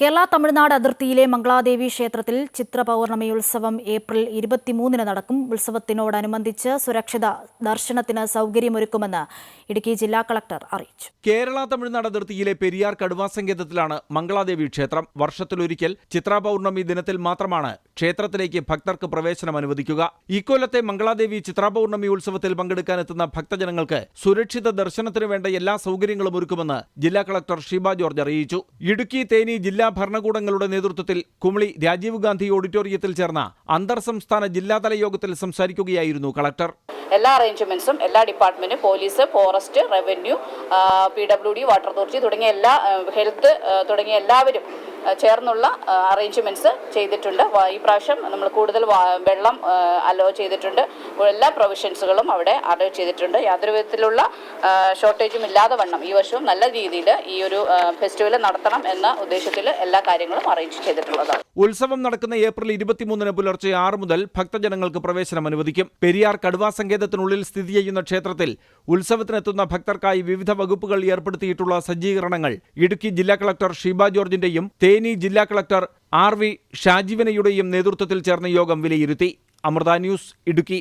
കേരള തമിഴ്നാട് അതിർത്തിയിലെ മംഗളാദേവി ക്ഷേത്രത്തിൽ ചിത്രപൗർണമി ഉത്സവം ഏപ്രിൽ ഇരുപത്തിമൂന്നിന് നടക്കും. ഉത്സവത്തിനോടനുബന്ധിച്ച് സുരക്ഷിത ദർശനത്തിന് സൗകര്യമൊരുക്കുമെന്ന് ഇടുക്കി ജില്ലാ കളക്ടർ അറിയിച്ചു. കേരള തമിഴ്നാട് അതിർത്തിയിലെ പെരിയാർ കടുവാ സങ്കേതത്തിലാണ് മംഗളാദേവി ക്ഷേത്രം വർഷത്തിലൊരിക്കൽ ചിത്രാ പൗർണമി ദിനത്തിൽ മാത്രമാണ് ക്ഷേത്രത്തിലേക്ക് ഭക്തർക്ക് പ്രവേശനം അനുവദിക്കുക. ഇക്കൊല്ലത്തെ മംഗളാദേവി ചിത്രാ പൗർണമി ഉത്സവത്തിൽ പങ്കെടുക്കാനെത്തുന്ന ഭക്തജനങ്ങൾക്ക് സുരക്ഷിത ദർശനത്തിന് വേണ്ട എല്ലാ സൗകര്യങ്ങളും ഒരുക്കുമെന്ന് ജില്ലാ കളക്ടർ ഷീബ ജോർജ് അറിയിച്ചു. ഇടുക്കി തേനി ജില്ലാ ഭരണകൂടങ്ങളുടെ നേതൃത്വത്തിൽ കുമളി രാജീവ് ഗാന്ധി ഓഡിറ്റോറിയത്തിൽ ചേർന്ന അന്തർ സംസ്ഥാന ജില്ലാതല യോഗത്തിൽ സംസാരിക്കുകയായിരുന്നു കളക്ടർ. എല്ലാ അറേഞ്ച്മെന്റ്സും എല്ലാ ഡിപ്പാർട്ട്മെന്റും police forest revenue P W D water authority തുടങ്ങിയ എല്ലാ ഹെൽത്ത് തുടങ്ങിയ എല്ലാവരും ചേർന്നുള്ള അറേഞ്ച്മെന്റ്സ് ചെയ്തിട്ടുണ്ട്. ഈ പ്രാവശ്യം നമ്മൾ കൂടുതൽ വെള്ളം അലോ ചെയ്തിട്ടുണ്ട്. എല്ലാ പ്രൊവിഷൻസുകളും അവിടെ അലോ ചെയ്തിട്ടുണ്ട്. യാതൊരു വിധത്തിലുള്ള ഷോർട്ടേജും ഇല്ലാതെ വണ്ണം. ഈ വർഷവും നല്ല രീതിയിൽ ഈ ഒരു ഫെസ്റ്റിവൽ നടത്തണം എന്ന ഉദ്ദേശത്തിൽ എല്ലാ കാര്യങ്ങളും അറേഞ്ച് ചെയ്തിട്ടുള്ളതാണ്. ഉത്സവം നടക്കുന്ന ഏപ്രിൽ ഇരുപത്തിമൂന്നിന് പുലർച്ചെ ആറ് മുതൽ ഭക്തജനങ്ങൾക്ക് പ്രവേശനം അനുവദിക്കും. പെരിയാർ കടുവാ സങ്കേതത്തിനുള്ളിൽ സ്ഥിതി ചെയ്യുന്ന ക്ഷേത്രത്തിൽ ഉത്സവത്തിനെത്തുന്ന ഭക്തർക്കായി വിവിധ വകുപ്പുകൾ ഏർപ്പെടുത്തിയിട്ടുള്ള സജ്ജീകരണങ്ങൾ. ഇടുക്കി ജില്ലാ കളക്ടർ ഷീബ ജോർജിന്റെയും തേനി ജില്ലാ കളക്ടർ ആർ വി ഷാജീവനയുടെയും നേതൃത്വത്തിൽ ചേർന്ന യോഗം വിലയിരുത്തി. അമൃത ന്യൂസ് ഇടുക്കി.